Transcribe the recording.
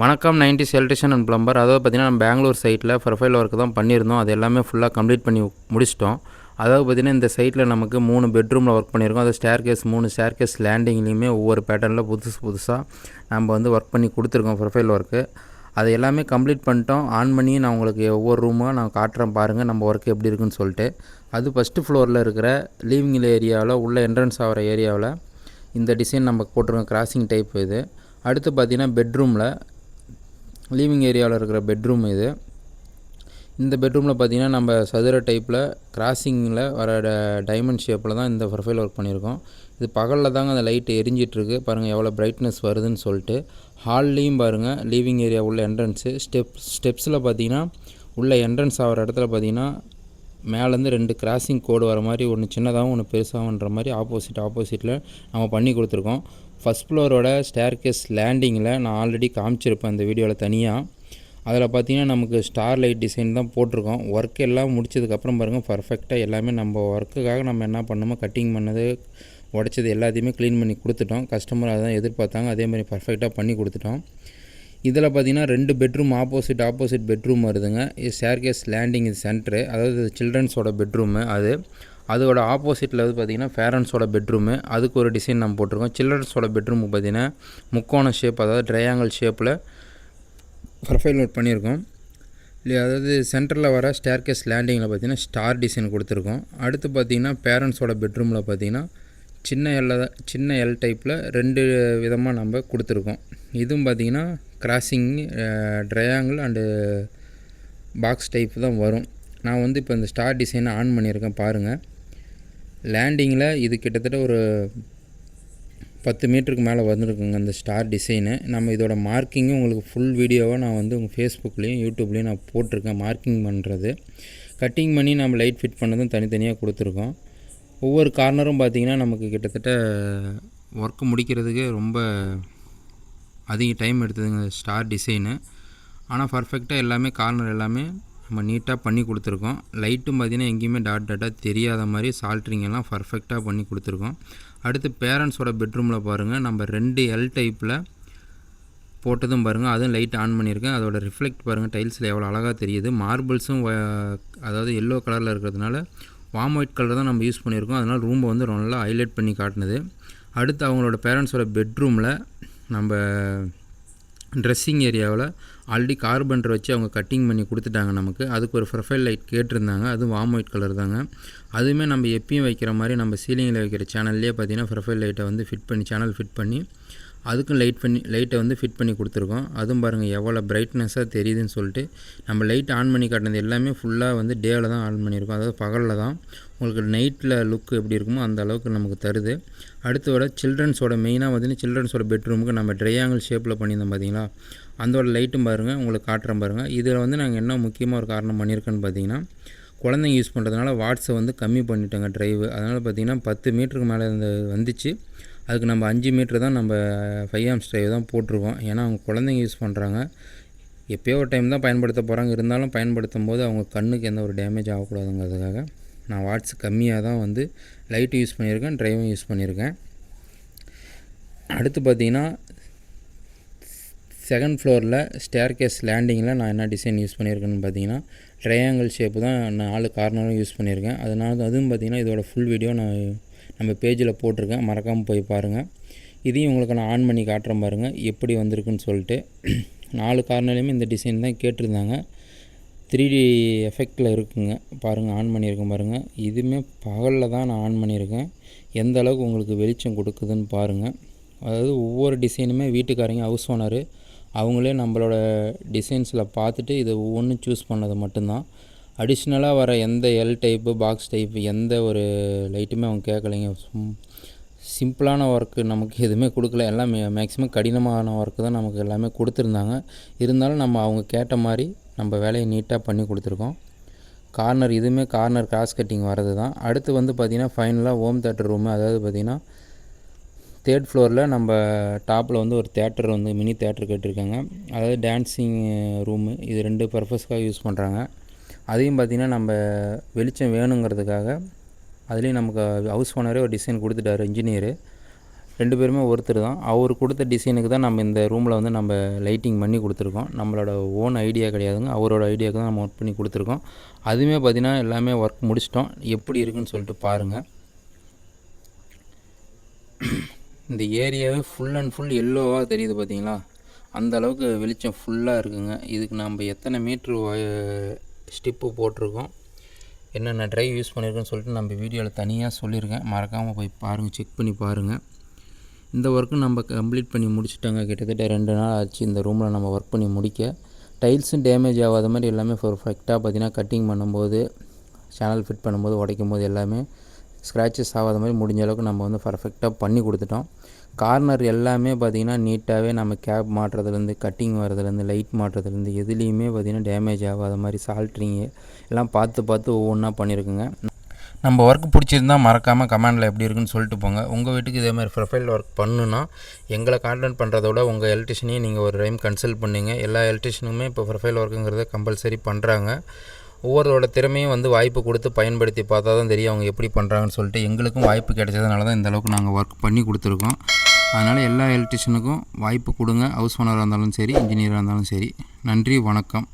வணக்கம் ninety electrician and plumber. அதாவது பார்த்தீங்கன்னா நம்ம பெங்களூர் சைட்டில் ப்ரொஃபைல் ஒர்க் தான் பண்ணியிருந்தோம். அது எல்லாமே ஃபுல்லாக கம்ப்ளீட் பண்ணி முடிச்சிட்டோம். அதாவது பார்த்தீங்கன்னா இந்த சைட்டில் நமக்கு மூணு பெட்ரூமில் ஒர்க் பண்ணியிருக்கோம். அது ஸ்டேர் கேஸ் மூணு ஸ்டேர் கேஸ் லேண்டிங்லேயுமே ஒவ்வொரு பேட்டர்னில் புதுசு புதுசாக நம்ம வந்து ஒர்க் பண்ணி கொடுத்துருக்கோம் ப்ரொஃபைல் ஒர்க்கு அது எல்லாமே கம்ப்ளீட் பண்ணிட்டோம். ஆன் பண்ணி நான் உங்களுக்கு ஒவ்வொரு ரூமாக நான் காட்டுறேன் பாருங்கள் நம்ம ஒர்க் எப்படி இருக்குன்னு சொல்லிட்டு. அது ஃபஸ்ட்டு ஃப்ளோரில் இருக்கிற லீவிங் ஏரியாவில் உள்ள என்ட்ரன்ஸ் ஆகிற ஏரியாவில் இந்த டிசைன் நம்ம போட்டிருக்கோம். கிராசிங் டைப் இது. அடுத்து பார்த்திங்கன்னா பெட்ரூமில் லீவிங் ஏரியாவில் இருக்கிற பெட்ரூம் இது. இந்த பெட்ரூமில் பார்த்தீங்கன்னா நம்ம சதுர டைப்பில் கிராசிங்கில் வர டைமண்ட் ஷேப்பில் தான் இந்த ப்ரொஃபைல் ஒர்க் பண்ணியிருக்கோம். இது பகலில் தாங்க அந்த லைட் எரிஞ்சிட்ருக்கு. பாருங்கள் எவ்வளோ பிரைட்னஸ் வருதுன்னு சொல்லிட்டு. ஹால்லேயும் பாருங்கள் லீவிங் ஏரியா உள்ள என்ட்ரன்ஸு ஸ்டெப் ஸ்டெப்ஸில் பார்த்தீங்கன்னா உள்ள என்ட்ரன்ஸ் ஆகிற இடத்துல பார்த்தீங்கன்னா மேலேருந்து ரெண்டு கிராசிங் கோடு வர மாதிரி ஒன்று சின்னதாகவும் ஒன்று பெருசாகன்ற மாதிரி ஆப்போசிட் ஆப்போசிட்டில் நம்ம பண்ணி கொடுத்துருக்கோம். ஃபஸ்ட் ஃப்ளோரோட ஸ்டேர்கேஸ் லேண்டிங்கில் நான் ஆல்ரெடி காமிச்சிருப்பேன் அந்த வீடியோவில் தனியாக அதில் பார்த்தீங்கன்னா நமக்கு ஸ்டார் லைட் டிசைன் தான் போட்டிருக்கோம். ஒர்க் எல்லாம் முடிச்சதுக்கப்புறம் பாருங்கள் பர்ஃபெக்டாக எல்லாமே நம்ம ஒர்க்குக்காக நம்ம என்ன பண்ணோமோ கட்டிங் பண்ணது உடச்சது எல்லாத்தையுமே க்ளீன் பண்ணி கொடுத்துட்டோம். கஸ்டமர் அதான் எதிர்பார்த்தாங்க அதே மாதிரி பர்ஃபெக்டாக பண்ணி கொடுத்துட்டோம். இதில் பார்த்தீங்கன்னா ரெண்டு பெட்ரூம் ஆப்போசிட் ஆப்போசிட் பெட்ரூம் வருதுங்க. இது ஸ்டேர்கேஸ் லேண்டிங் இது சென்ட்ரு அதாவது சில்ட்ரன்ஸோட பெட்ரூமு அது. அதோட ஆப்போசிட்டில் வந்து பார்த்திங்கன்னா பேரண்ட்ஸோட பெட்ரூமு அதுக்கு ஒரு டிசைன் நம்ம போட்டிருக்கோம். சில்ட்ரன்ஸோட பெட்ரூம் பார்த்திங்கன்னா முக்கோண ஷேப் அதாவது ட்ரையாங்கிள் ஷேப்பில் ப்ரொஃபைல் நோட் பண்ணியிருக்கோம். இல்லையா? அதாவது சென்டரில் வர ஸ்டேர்கேஸ் லேண்டிங்கில் பார்த்தீங்கன்னா ஸ்டார் டிசைன் கொடுத்துருக்கோம். அடுத்து பார்த்திங்கன்னா பேரண்ட்ஸோட பெட்ரூமில் பார்த்திங்கன்னா சின்ன எல்ல சின்ன எல் டைப்பில் ரெண்டு விதமாக நம்ம கொடுத்துருக்கோம். இதுவும் பார்த்திங்கன்னா crossing triangle and box type தான் வரும். நான் வந்து இப்போ இந்த ஸ்டார் டிசைனை ஆன் பண்ணியிருக்கேன் பாருங்கள் லேண்டிங்கில் இது கிட்டத்தட்ட ஒரு பத்து மீட்டருக்கு மேலே வந்துருக்குங்க அந்த ஸ்டார் டிசைனு நம்ம இதோட மார்க்கிங்கும் உங்களுக்கு ஃபுல் வீடியோவாக நான் வந்து உங்கள் ஃபேஸ்புக்லேயும் யூடியூப்லேயும் நான் போட்டிருக்கேன் மார்க்கிங் பண்ணுறது கட்டிங் பண்ணி நம்ம லைட் ஃபிட் பண்ணதும் தனித்தனியாக கொடுத்துருக்கோம். ஒவ்வொரு கார்னரும் பார்த்திங்கன்னா நமக்கு கிட்டத்தட்ட ஒர்க்கு முடிக்கிறதுக்கு ரொம்ப அதிக டைம் எடுத்ததுங்க ஸ்டார் டிசைனு ஆனால் பர்ஃபெக்டாக எல்லாமே கார்னர் எல்லாமே நம்ம நீட்டாக பண்ணி கொடுத்துருக்கோம். லைட்டும் பார்த்திங்கன்னா எங்கேயுமே டாட் டாட்டாக தெரியாத மாதிரி சால்ட்ரிங்கெல்லாம் பர்ஃபெக்டாக பண்ணி கொடுத்துருக்கோம். அடுத்து பேரண்ட்ஸோட பெட்ரூமில் பாருங்கள் நம்ம ரெண்டு எல் டைப்பில் போட்டதும் பாருங்கள் அதுவும் லைட் ஆன் பண்ணியிருக்கேன். அதோட ரிஃப்ளெக்ட் பாருங்கள் டைல்ஸில் எவ்வளோ அழகாக தெரியுது. மார்பிள்ஸும் அதாவது எல்லோ கலரில் இருக்கிறதுனால வாம் ஒயிட் கலர் தான் நம்ம யூஸ் பண்ணியிருக்கோம். அதனால் ரூமை வந்து நல்லா ஹைலைட் பண்ணி காட்டினது. அடுத்து அவங்களோட பேரண்ட்ஸோட பெட்ரூமில் நம்ம ட்ரெஸ்ஸிங் ஏரியாவில் ஆல்ரெடி கார்பன்டர் வச்சு அவங்க கட்டிங் பண்ணி கொடுத்துட்டாங்க நமக்கு. அதுக்கு ஒரு ப்ரொஃபைல் லைட் கேட்டிருந்தாங்க. அதுவும் வாம் ஒயிட் கலர் தாங்க. அதுவுமே நம்ம எப்பயும் வைக்கிற மாதிரி நம்ம சீலிங்கில் வைக்கிற சேனல்லே பார்த்தீங்கன்னா ப்ரொஃபைல் லைட்டை வந்து ஃபிட் பண்ணி சேனல் ஃபிட் பண்ணி அதுக்கும் லைட் பண்ணி லைட்டை வந்து ஃபிட் பண்ணி கொடுத்துருக்கோம். அதுவும் பாருங்கள் எவ்வளோ பிரைட்னஸாக தெரியுதுன்னு சொல்லிட்டு நம்ம லைட் ஆன் பண்ணி காட்டினது எல்லாமே ஃபுல்லாக வந்து டேவில் தான் ஆன் பண்ணியிருக்கோம். அதாவது பகலில் தான். உங்களுக்கு நைட்டில் லுக் எப்படி இருக்குமோ அந்த அளவுக்கு நமக்கு தருது. அடுத்தோட சில்ட்ரன்ஸோட மெயினாக பார்த்தீங்கன்னா சில்ட்ரன்ஸோட பெட்ரூமுக்கு நம்ம ட்ரையாங்கிள் ஷேப்பில் பண்ணியிருந்தோம் பார்த்தீங்களா அதோட லைட்டும் பாருங்கள் உங்களுக்கு காட்டுறேன் பாருங்கள் இதில் வந்து நாங்கள் என்ன முக்கியமாக ஒரு காரணம் பண்ணியிருக்கோன்னு பார்த்தீங்கன்னா குழந்தைங்க யூஸ் பண்ணுறதுனால வாட்ஸை வந்து கம்மி பண்ணிட்டோங்க ட்ரைவு அதனால் பார்த்திங்கன்னா பத்து மீட்டருக்கு மேலே இந்த வந்துச்சு. அதுக்கு நம்ம அஞ்சு மீட்ரு தான் நம்ம ஃபைவ் ஆம்ஸ் ட்ரைவ் தான் போட்டிருக்கோம். ஏன்னா அவங்க குழந்தைங்க யூஸ் பண்ணுறாங்க எப்போயோ ஒரு டைம் தான் பயன்படுத்த போகிறாங்க இருந்தாலும் பயன்படுத்தும் போது அவங்க கண்ணுக்கு எந்த ஒரு டேமேஜ் ஆகக்கூடாதுங்கிறதுக்காக நான் வாட்ஸ் கம்மியாக தான் வந்து லைட்டு யூஸ் பண்ணியிருக்கேன் ட்ரைவும் யூஸ் பண்ணியிருக்கேன். அடுத்து பார்த்திங்கன்னா செகண்ட் ஃப்ளோரில் ஸ்டேர் கேஸ் லேண்டிங்கில் நான் என்ன டிசைன் யூஸ் பண்ணியிருக்கேன்னு பார்த்தீங்கன்னா ட்ரையாங்கிள் ஷேப்பு தான் நாலு கார்னரும் யூஸ் பண்ணியிருக்கேன். அதனால அதுவும் பார்த்திங்கன்னா இதோட ஃபுல் வீடியோ நான் நம்ம பேஜில் போட்டிருக்கேன். மறக்காமல் போய் பாருங்கள் இதையும் உங்களுக்கு நான் ஆன் பண்ணி காட்டுறேன் பாருங்கள் எப்படி வந்திருக்குன்னு சொல்லிட்டு. நாலு கார்னர்லேயுமே இந்த டிசைன் தான் கேட்டிருந்தாங்க. த்ரீ டி எஃபெக்டில் இருக்குங்க. பாருங்கள் ஆன் பண்ணியிருக்கேன் பாருங்கள் இதுவுமே பகலில் தான் நான் ஆன் பண்ணியிருக்கேன். எந்த அளவுக்கு உங்களுக்கு வெளிச்சம் கொடுக்குதுன்னு பாருங்கள் அதாவது ஒவ்வொரு டிசைனுமே வீட்டுக்காரங்க ஹவுஸ் ஓனர் அவங்களே நம்மளோட டிசைன்ஸில் பார்த்துட்டு இதை ஒவ்வொன்றும் சூஸ் பண்ணது மட்டும்தான். அடிஷ்னலாக வர எந்த எல் டைப்பு பாக்ஸ் டைப்பு எந்த ஒரு லைட்டுமே அவங்க கேட்கலைங்க சிம்பிளான ஒர்க்கு நமக்கு எதுவுமே கொடுக்கல. எல்லாம் மேக்ஸிமம் கடினமான ஒர்க்கு தான் நமக்கு எல்லாமே கொடுத்துருந்தாங்க. இருந்தாலும் நம்ம அவங்க கேட்ட மாதிரி நம்ம வேலையை நீட்டாக பண்ணி கொடுத்துருக்கோம். கார்னர் இதுவுமே கார்னர் கிராஸ் கட்டிங் வரது தான். அடுத்து வந்து பார்த்திங்கன்னா ஃபைனலாக ஹோம் தேட்டர் ரூமு அதாவது பார்த்திங்கன்னா தேர்ட் ஃப்ளோரில் நம்ம டாப்பில் வந்து ஒரு தேட்டர் வந்து மினி தேட்டர் கட்டியிருக்காங்க அதாவது டான்ஸிங் ரூமு இது ரெண்டு பர்பஸ்க்காக யூஸ் பண்ணுறாங்க அதையும் பார்த்திங்கன்னா நம்ம வெளிச்சம் வேணுங்கிறதுக்காக அதுலேயும் நமக்கு ஹவுஸ் ஓனரே ஒரு டிசைன் கொடுத்துட்டாரு இன்ஜினியரு ரெண்டு பேருமே ஒருத்தர் தான். அவர் கொடுத்த டிசைனுக்கு தான் நம்ம இந்த ரூமில் வந்து நம்ம லைட்டிங் பண்ணி கொடுத்துருக்கோம். நம்மளோட ஓன் ஐடியா கிடையாதுங்க. அவரோட ஐடியாவுக்கு தான் நம்ம ஒர்க் பண்ணி கொடுத்துருக்கோம். அதுவுமே பார்த்திங்கன்னா எல்லாமே ஒர்க் முடிச்சிட்டோம். எப்படி இருக்குன்னு சொல்லிட்டு பாருங்கள் இந்த ஏரியாவே ஃபுல் அண்ட் ஃபுல் எல்லோவாக தெரியுது பார்த்தீங்களா? அந்த அளவுக்கு வெளிச்சம் ஃபுல்லாக இருக்குங்க. இதுக்கு நம்ம எத்தனை மீட்ரு ஸ்டிப்பு போட்டிருக்கோம். என்னென்ன ட்ரைவ் யூஸ் பண்ணியிருக்கோன்னு சொல்லிட்டு நம்ம வீடியோவில் தனியாக சொல்லியிருக்கேன் மறக்காமல் போய் பாருங்கள் செக் பண்ணி பாருங்கள் இந்த ஒர்க்கும் நம்ம கம்ப்ளீட் பண்ணி முடிச்சுட்டாங்க. கிட்டத்தட்ட ரெண்டு நாள் ஆச்சு இந்த ரூமில் நம்ம ஒர்க் பண்ணி முடிக்க. டைல்ஸும் டேமேஜ் ஆகாத மாதிரி எல்லாமே பர்ஃபெக்டாக பார்த்திங்கன்னா கட்டிங் பண்ணும்போது சேனல் ஃபிட் பண்ணும்போது உடைக்கும் போது எல்லாமே ஸ்க்ராச்சஸ் ஆகாத மாதிரி முடிஞ்ச அளவுக்கு நம்ம வந்து பர்ஃபெக்டாக பண்ணி கொடுத்துட்டோம். கார்னர் எல்லாமே பார்த்திங்கன்னா நீட்டாகவே நம்ம கேப் மாட்டுறதுலேருந்து கட்டிங் வரதுலேருந்து லைட் மாட்டுறதுலேருந்து எதுலேயுமே பார்த்திங்கன்னா டேமேஜ் ஆகாத மாதிரி சால்ட்ரிங்கு எல்லாம் பார்த்து பார்த்து ஒவ்வொன்றா பண்ணியிருக்குங்க. நம்ம ஒர்க் பிடிச்சிருந்தா மறக்காமல் கமெண்டில் எப்படி இருக்குன்னு சொல்லிட்டு போங்க. உங்கள் வீட்டுக்கு இதே மாதிரி ப்ரொஃபைல் ஒர்க் பண்ணுன்னா எங்களை கான்டாக்ட் பண்ணுறத விட உங்கள் எலக்ட்ரிஷனையும் நீங்கள் ஒரு டைம் கன்சல்ட் பண்ணுங்கள் எல்லா எலக்ட்ரிஷனுமே இப்போ ப்ரொஃபைல் ஒர்க்குங்கிறத கம்பல்சரி பண்ணுறாங்க ஒவ்வொருத்தரோட திறமையும் வந்து வாய்ப்பு கொடுத்து பயன்படுத்தி பார்த்தா தான் தெரியும் அவங்க எப்படி பண்ணுறாங்கன்னு சொல்லிட்டு எங்களுக்கும் வாய்ப்பு கிடைச்சதுனால தான் இந்த அளவுக்கு நாங்கள் ஒர்க் பண்ணி கொடுத்துருக்கோம். அதனால் எல்லா எலக்ட்ரிஷியனுக்கும் வாய்ப்பு கொடுங்க. ஹவுஸ் ஓனராக இருந்தாலும் சரி இன்ஜினியராக இருந்தாலும் சரி. நன்றி வணக்கம்.